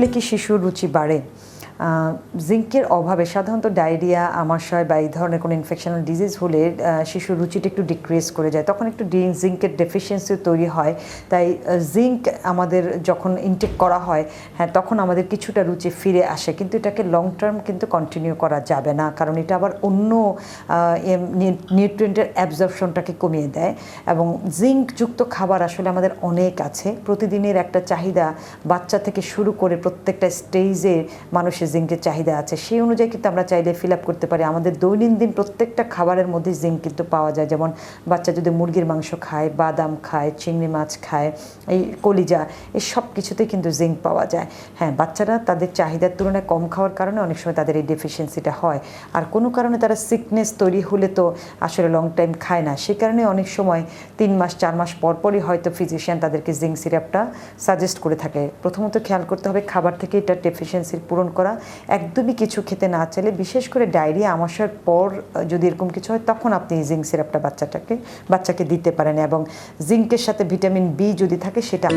খেলে কি শিশুর রুচি বাড়ে? জিঙ্কের অভাবে সাধারণত ডায়রিয়া, আমাশয় বা এই ধরনের কোনো ইনফেকশনাল ডিজিজ হলে শিশুর রুচিটা একটু ডিক্রিজ করে যায়। তখন একটু ডি- জিঙ্কের ডেফিসিয়েন্সি তৈরি হয়। তাই জিঙ্ক আমাদের যখন ইনটেক করা হয় হ্যাঁ তখন আমাদের কিছুটা রুচি ফিরে আসে। কিন্তু এটাকে লং টার্ম কিন্তু কন্টিনিউ করা যাবে না। কারণ এটা আবার অন্য নিউট্রিয়েন্টের অ্যাবজর্পশনটাকে কমিয়ে দেয়। এবং জিঙ্কযুক্ত খাবার আসলে আমাদের অনেক আছে। প্রতিদিনের একটা চাহিদা বাচ্চা থেকে শুরু করে প্রত্যেকটা স্টেজে মানুষের জিঙ্কের চাহিদা আছে, সেই অনুযায়ী কিন্তু আমরা চাইলে ফিল আপ করতে পারি। আমাদের দৈনন্দিন প্রত্যেকটা খাবারের মধ্যে জিঙ্ক কিন্তু পাওয়া যায়। যেমন বাচ্চা যদি মুরগির মাংস খায়, বাদাম খায়, চিংড়ি মাছ খায়, এই কলিজা, এই সব কিছুতেই কিন্তু জিঙ্ক পাওয়া যায়। হ্যাঁ বাচ্চারা তাদের চাহিদার তুলনায় কম খাওয়ার কারণে অনেক সময় তাদের এই ডেফিসিয়েন্সিটা হয়। আর কোনো কারণে তারা সিকনেস তৈরি হলে তো আসলে লং টাইম খায় না। সে কারণে অনেক সময় তিন মাস, চার মাস পর পরই হয়তো ফিজিশিয়ান তাদেরকে জিঙ্ক সিরাপটা সাজেস্ট করে থাকে। প্রথমত খেয়াল করতে হবে খাবার থেকে এটা ডেফিসিয়েন্সি পূরণ করা। একদমই কিছু খেতে না চাইলে, বিশেষ করে ডায়রিয়া আমাশার পর যদি এরকম কিছু হয়, তখন আপনি জিঙ্ক সিরাপটা বাচ্চাটাকে, বাচ্চাকে দিতে পারেন এবং জিঙ্কের সাথে ভিটামিন বি যদি থাকে, সেটা